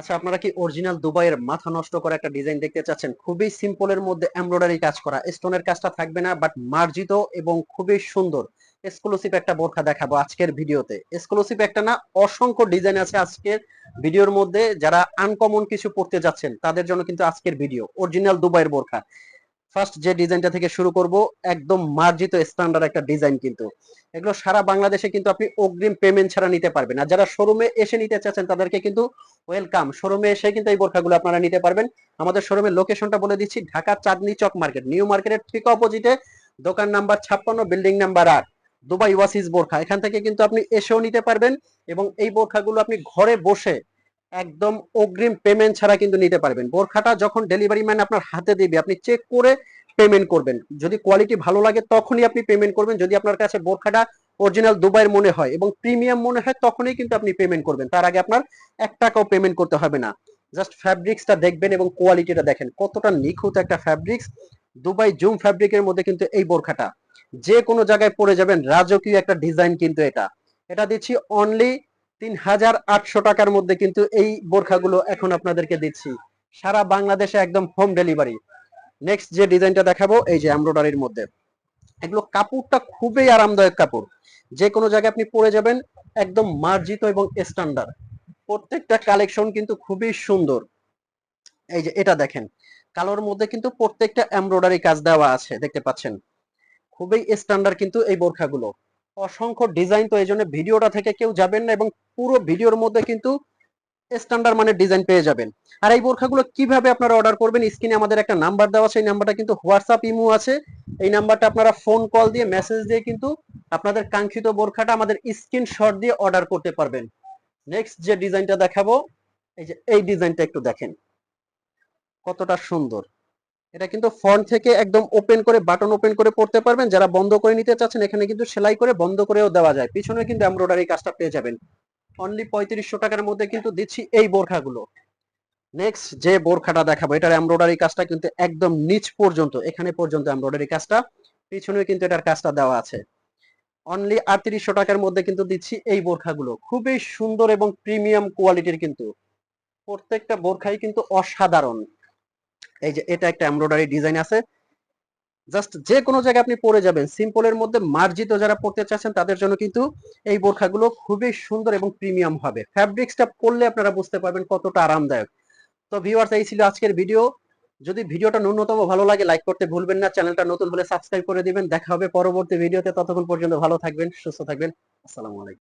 আচ্ছা আপনারা কি অরিজিনাল দুবাইয়ের মাথা নষ্ট করা একটা ডিজাইন দেখতে চাচ্ছেন? খুবই সিম্পলের মধ্যে এমব্রয়ডারি কাজ করা। স্টোনের কাজটা থাকবে না বাট মার্জিত এবং খুবই সুন্দর। এক্সক্লুসিভ একটা বোরখা দেখাবো আজকের ভিডিওতে। এক্সক্লুসিভ একটা না, অসংখ্য ডিজাইন আছে আজকের ভিডিওর মধ্যে। যারা আনকমন কিছু পড়তে যাচ্ছেন, তাদের জন্য কিন্তু আজকের ভিডিও অরিজিনাল দুবাইয়ের বোরখা। ফার্স্ট যে ডিজাইনটা থেকে শুরু করব, একদম মার্জিত স্ট্যান্ডার্ড একটা ডিজাইন কিন্তু। এগুলো সারা বাংলাদেশে কিন্তু আপনি অগ্রিম পেমেন্ট ছাড়া নিতে পারবেন। আর যারা শোরুমে এসে নিতে চাচ্ছেন, তাদেরকে কিন্তু ওয়েলকাম শোরুমে এসে কিন্তু এই বোরখাগুলো আপনারা নিতে পারবেন। আমাদের শোরুমের লোকেশনটা বলে দিচ্ছি, ঢাকা চাঁদনি চক মার্কেট নিউ মার্কেটের ঠিক অপোজিটে দোকান নাম্বার ছাপ্পান্ন বিল্ডিং নাম্বার আট, দুবাই ওয়াসিস বোরখা। এখান থেকে কিন্তু আপনি এসেও নিতে পারবেন এবং এই বোরখাগুলো আপনি ঘরে বসে একদম অগ্রিম পেমেন্ট ছাড়া কিন্তু নিতে পারবেন। বোরখাটা যখন ডেলিভারি ম্যান আপনার হাতে দিবে, আপনি চেক করে পেমেন্ট করবেন। যদি কোয়ালিটি ভালো লাগে তখনই আপনি পেমেন্ট করবেন। যদি আপনার কাছে বোরখাটা অরিজিনাল দুবাইয়ের মনে হয় এবং প্রিমিয়াম মনে হয় তখনই কিন্তু আপনি পেমেন্ট করবেন। তার আগে আপনার এক টাকাও পেমেন্ট করতে হবে না। জাস্ট ফ্যাব্রিক্সটা দেখবেন এবং কোয়ালিটিটা দেখেন। কতটা নিখুঁত একটা ফ্যাব্রিক্স দুবাই জুম ফ্যাব্রিকের মধ্যে কিন্তু এই বোরখাটা। যে কোনো জায়গায় পরে যাবেন। রাজকীয় একটা ডিজাইন কিন্তু এটা। এটা দিচ্ছি অনলি তিন হাজার আটশো টাকার মধ্যে কিন্তু এই বোরখাগুলো এখন আপনাদেরকে দিচ্ছি। সারা বাংলাদেশে একদম হোম ডেলিভারি নেক্সট যে ডিজাইনটা দেখাবো, এই যে এমব্রয়ডারির মধ্যে। এগুলো কাপড়টা খুবই আরামদায়ক কাপড়। যে কোনো জায়গায় আপনি পরে যাবেন, একদম মার্জিত এবং স্ট্যান্ডার্ড প্রত্যেকটা কালেকশন কিন্তু খুবই সুন্দর। এই যে এটা দেখেন, কালোর মধ্যে কিন্তু প্রত্যেকটা এমব্রয়ডারি কাজ দেওয়া আছে, দেখতে পাচ্ছেন। খুবই স্ট্যান্ডার্ড কিন্তু এই বোরখাগুলো। অসংখ্য ডিজাইন তো এই জন্য ভিডিওটা থেকে কেউ যাবেন না এবং পুরো ভিডিওর মধ্যে কিন্তু স্ট্যান্ডার্ড মানের ডিজাইন পেয়ে যাবেন। আর এই বোরখাগুলো কীভাবে আপনারা অর্ডার করবেন? স্ক্রিনে আমাদের একটা নাম্বার দেওয়া এই নাম্বারটা কিন্তু হোয়াটসঅ্যাপ ইমো আছে। এই নাম্বারটা আপনারা ফোন কল দিয়ে মেসেজ দিয়ে কিন্তু আপনাদের কাঙ্ক্ষিত বোরখাটা আমাদের স্ক্রিনশট দিয়ে অর্ডার করতে পারবেন। নেক্সট যে ডিজাইনটা দেখাবো, এই যে এই ডিজাইনটা একটু দেখেন। কতটা সুন্দর। এটা কিন্তু ফ্রন্ট থেকে একদম ওপেন করে বাটন ওপেন করে পড়তে পারবেন। যারা বন্ধ করে নিতে চাচ্ছেন, এখানে কিন্তু সেলাই করে বন্ধ করেও দেওয়া যায়। পিছনে কিন্তু এমব্রয়ডারি কাজটা পেয়ে যাবেন। অনলি পঁয়ত্রিশশো টাকার মধ্যে কিন্তু দিচ্ছি এই বোরখাগুলো। নেক্সট যে বোরখাটা দেখাবো, এটার এমব্রয়ডারি কাজটা কিন্তু একদম নিচ পর্যন্ত, এখানে পর্যন্ত এমব্রয়ডারি কাজটা। পিছনে কিন্তু এটার কাজটা দেওয়া আছে। অনলি আটত্রিশশো টাকার মধ্যে কিন্তু দিচ্ছি এই বোরখাগুলো। খুবই সুন্দর এবং প্রিমিয়াম কোয়ালিটির কিন্তু। প্রত্যেকটা বোরখাই কিন্তু অসাধারণ। এই যে এটা একটা এমব্রয়ডারি ডিজাইন আছে। জাস্ট যে কোনো জায়গায় আপনি পরে যাবেন সিম্পলের মধ্যে মার্জিত যারা পড়তে চাচ্ছেন, তাদের জন্য কিন্তু এই বোরখাগুলো খুবই সুন্দর এবং প্রিমিয়াম হবে। ফ্যাব্রিক্সটা পরলে আপনারা বুঝতে পারবেন কতটা আরামদায়ক। তো ভিউয়ার্স এই ছিল আজকের ভিডিও যদি ভিডিওটা ন্যূনতম ভালো লাগে লাইক করতে ভুলবেন না। চ্যানেলটা নতুন হলে সাবস্ক্রাইব করে দিবেন। দেখা হবে পরবর্তী ভিডিওতে ততক্ষণ পর্যন্ত ভালো থাকবেন, সুস্থ থাকবেন। আসসালামু আলাইকুম।